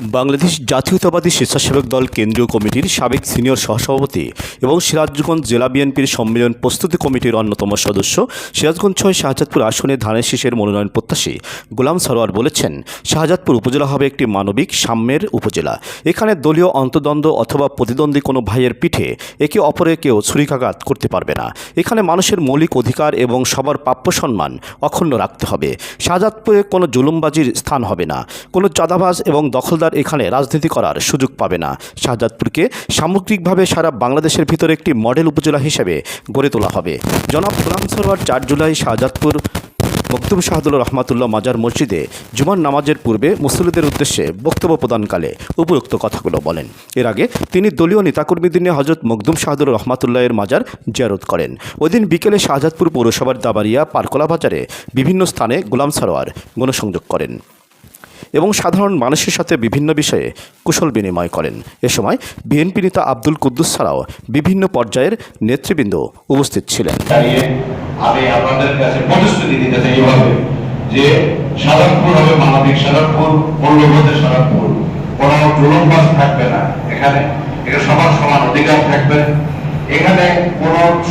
বাংলাদেশ জাতীয়তাবাদী স্বেচ্ছাসেবক দল কেন্দ্রীয় কমিটির সাবেক সিনিয়র সহসভাপতি এবং সিরাজগঞ্জ জেলা বিএনপির সম্মেলন প্রস্তুতি কমিটির অন্যতম সদস্য সিরাজগঞ্জ ছয় শাহজাদপুর আসনে ধানের শীষের মনোনয়ন প্রত্যাশী গোলাম সরোয়ার বলেছেন, শাহজাদপুর উপজেলা হবে একটি মানবিক সাম্যের উপজেলা। এখানে দলীয় অন্তদ্বন্দ্ব অথবা প্রতিদ্বন্দ্বী কোনো ভাইয়ের পিঠে একে অপরে কেউ ছুরিকাঘাত করতে পারবে না। এখানে মানুষের মৌলিক অধিকার এবং সবার প্রাপ্য সম্মান অক্ষুণ্ণ রাখতে হবে। শাহজাদপুরে কোনো জুলুমবাজির স্থান হবে না। কোনো চাঁদাবাজ এবং দখলদার এখানে রাজনীতি করার সুযোগ পাবে না। শাহজাদপুরকে সামগ্রিকভাবে সারা বাংলাদেশের ভিতরে একটি মডেল উপজেলা হিসেবে গড়ে তোলা হবে। জনাব গোলাম সরোয়ার চার জুলাই শাহজাদপুর মকতুম শাহাদুল রহমাতুল্লাহ মাজার মসজিদে জুমার নামাজের পূর্বে মুসলিদের উদ্দেশ্যে বক্তব্য প্রদানকালে উপরোক্ত কথাগুলো বলেন। এর আগে তিনি দলীয় নেতাকর্মীদের নিয়ে হজরত মকদুম শাহাদুল রহমাতুল্লাহের মাজার জিয়ারত করেন। ওদিন বিকেলে শাহজাদপুর পৌরসভার দাবারিয়া পারকলা বাজারে বিভিন্ন স্থানে গোলাম সারোয়ার গণসংযোগ করেন। এবং সাধারণ মানুষের সাথে বিভিন্ন বিষয়ে কুশল বিনিময় করেন। এ সময় বিএনপি নেতা আব্দুল কুদ্দুস ছাড়াও বিভিন্ন পর্যায়ের নেতৃবৃন্দ উপস্থিত ছিলেন। আমি আপনাদের কাছে প্রতিশ্রুতি দিতে চাই এইভাবে যে সাধনপুর হবে মানবিক সাধনপুর মূল্যবোধের সাধনপুর কোন থাকবে না এখানে। এখানে সবার সমান অধিকার থাকবে। এখানে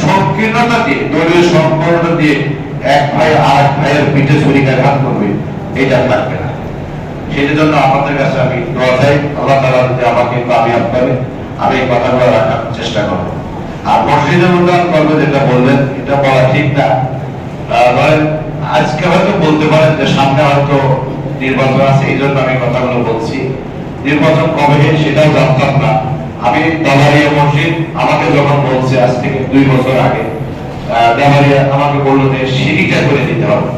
সংকীর্ণতা দিয়ে, দলীয় সংকীর্ণতা দিয়ে এক ভাই আর এক ভাইয়ের পিঠে করবে, এটা থাকবে না। কাছে আমি দোয়া চাই আল্লাহ তালা যদি আমাকে কামিয়াব করে, আমি এই কথাগুলো রাখার চেষ্টা করব। আর মসজিদের উন্নয়ন করবে যেটা বললেন, এটা বলা ঠিক না। আজকে হয়তো বলতে পারেন যে সামনে হয়তো নির্বাচন আছে, এই জন্য আমি কথাগুলো বলছি। নির্বাচন কবে, সেটাও জানতাম না। আমি দালারিয়া মসজিদ, আমাকে যখন বলছে আজ থেকে দুই বছর আগে দালারিয়া আমাকে বলল যে সিঁড়িটা করে দিতে হবে।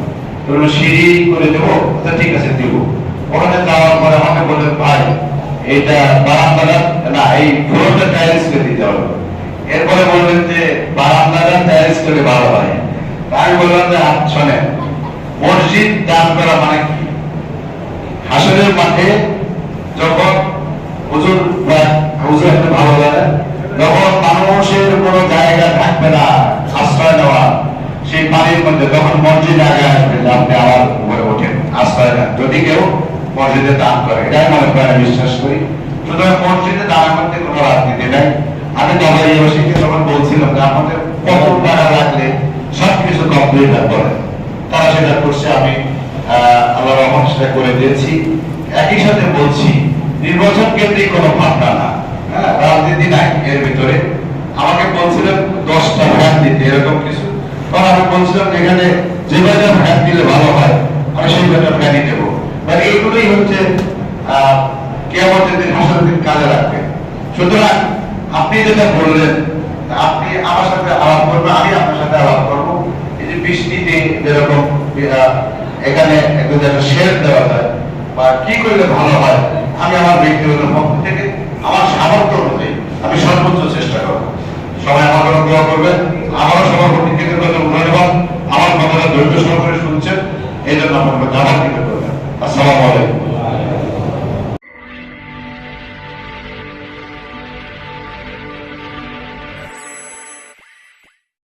সিঁড়ি করে দেবো? আচ্ছা ঠিক আছে, দিব। ওখানে যাওয়ার পরে আমাকে বললেন, ভাই, এইটা বারান্দাটা না, এই ফ্লোরটা টাইলস করে দিতে হবে। এরপরে বললেন যে, বারান্দাটা টাইলস করে ভালো হয়। আমি বললাম যে শোনেন, মসজিদ দান করা মানে কি? হাসরের মাঠে যখন হুজুর হুজুর একটা ভালো লাগে যখন মানুষের কোনো জায়গা থাকবে না আশ্রয় নেওয়া সেই পানির মধ্যে, তখন মসজিদ আগে আসবে আপনি আবার উপরে ওঠেন, আশ্রয় নেন। যদি কেউ মসজিদে দান করে, এটাই মনে করে বিশ্বাস করি। সুতরাং মসজিদে দান করতে কোনো রাজনীতি নাই। আমি দলাই বসেকে যখন বলছিলাম যে আমাদের কত টাকা লাগলে সবকিছু কমপ্লিট করে তারা সেটা করছে, আমি আল্লাহ রহমান সেটা করে দিয়েছি। একই সাথে বলছি, নির্বাচন কেন্দ্রিক কোনো ভাবনা না। হ্যাঁ রাজনীতি নাই এর ভিতরে। আমাকে বলছিলেন দশটা ভ্যাট দিতে, এরকম কিছু। তখন আমি বলছিলাম, এখানে যে কয়টা ভ্যাট দিলে ভালো হয় আমি সেই কয়টা ভ্যাটই দেবো মানে এইগুলোই হচ্ছে আপনি যেটা বললেন আপনি আমার সাথে আলাপ করবেন, আমি আপনার সাথে আলাপ করব। এই যে বৃষ্টিতে যেরকম এখানে একটু দেওয়া যায় বা কি করলে ভালো হয়, আমি আমার ব্যক্তিগত পক্ষ থেকে, আমার সামর্থ্য অনুযায়ী আমি সর্বোচ্চ চেষ্টা করব। সবাই আমার দোয়া করবেন। আমারও সবার প্রতি কৃতজ্ঞতা ধন্যবাদ আমার কথাটা ধৈর্য সহকারে শুনছেন, এই জন্য জানাতে